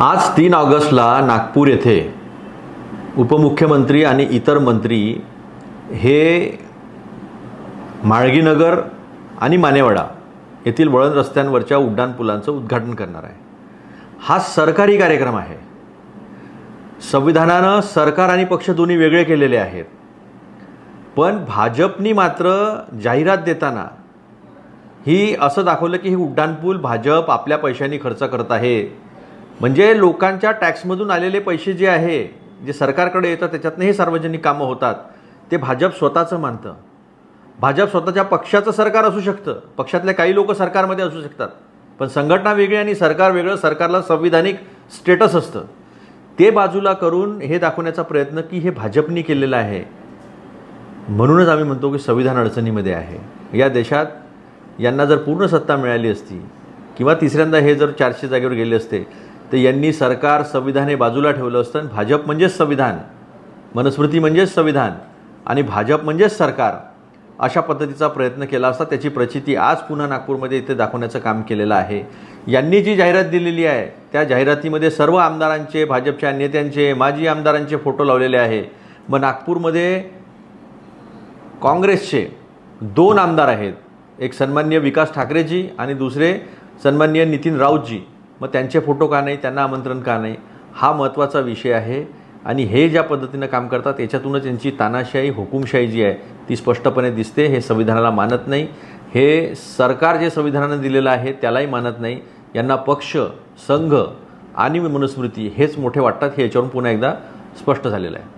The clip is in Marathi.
आज तीन ऑगस्टला नागपूर येथे उपमुख्यमंत्री आणि इतर मंत्री हे माळगीनगर आणि मानेवाडा येथील वळण रस्त्यांवरच्या उड्डाणपुलांचं उद्घाटन करणार आहे. हा सरकारी कार्यक्रम आहे. संविधानानं सरकार आणि पक्ष दोन्ही वेगळे केलेले आहेत. पण भाजपनी मात्र जाहिरात देताना ही असं दाखवलं की हे उड्डाणपूल भाजप आपल्या पैशांनी खर्च करत आहे. म्हणजे लोकांच्या टॅक्समधून आलेले पैसे जे आहे जे सरकारकडे येतात त्याच्यातनंही सार्वजनिक कामं होतात ते भाजप स्वतःचं मानतं. भाजप स्वतःच्या पक्षाचं सरकार असू शकतं. पक्षातले काही लोक सरकारमध्ये असू शकतात. पण संघटना वेगळी आणि सरकार वेगळं सरकारला संविधानिक स्टेटस असतं. ते बाजूला करून हे दाखवण्याचा प्रयत्न की हे भाजपनी केलेलं आहे. म्हणूनच आम्ही म्हणतो की संविधान अडचणीमध्ये आहे. या देशात यांना जर पूर्ण सत्ता मिळाली असती किंवा तिसऱ्यांदा हे जर चारशे जागेवर गेले असते तर यांनी सरकार संविधान हे बाजूला ठेवलं असतं आणि भाजप म्हणजेच संविधान मनस्मृती म्हणजेच संविधान आणि भाजप म्हणजेच सरकार अशा पद्धतीचा प्रयत्न केला असता. त्याची प्रचिती आज पुन्हा नागपूरमध्ये इथे दाखवण्याचं काम केलेलं आहे. यांनी जी जाहिरात दिलेली आहे त्या जाहिरातीमध्ये सर्व आमदारांचे भाजपच्या नेत्यांचे माजी आमदारांचे फोटो लावलेले आहे. मग नागपूरमध्ये काँग्रेसचे दोन आमदार आहेत. एक सन्माननीय विकास ठाकरेजी आणि दुसरे सन्माननीय नितीन राऊतजी. मग त्यांचे फोटो का नाही त्यांना आमंत्रण का नाही हा महत्त्वाचा विषय आहे. आणि हे ज्या पद्धतीनं काम करतात याच्यातूनच त्यांची तानाशाही हुकुमशाही जी आहे ती स्पष्टपणे दिसते. हे संविधानाला मानत नाही. हे सरकार जे संविधानानं दिलेलं आहे त्यालाही मानत नाही. यांना पक्ष संघ आणि मनुस्मृती हेच मोठे वाटतात. हे याच्यावरून पुन्हा एकदा स्पष्ट झालेलं आहे.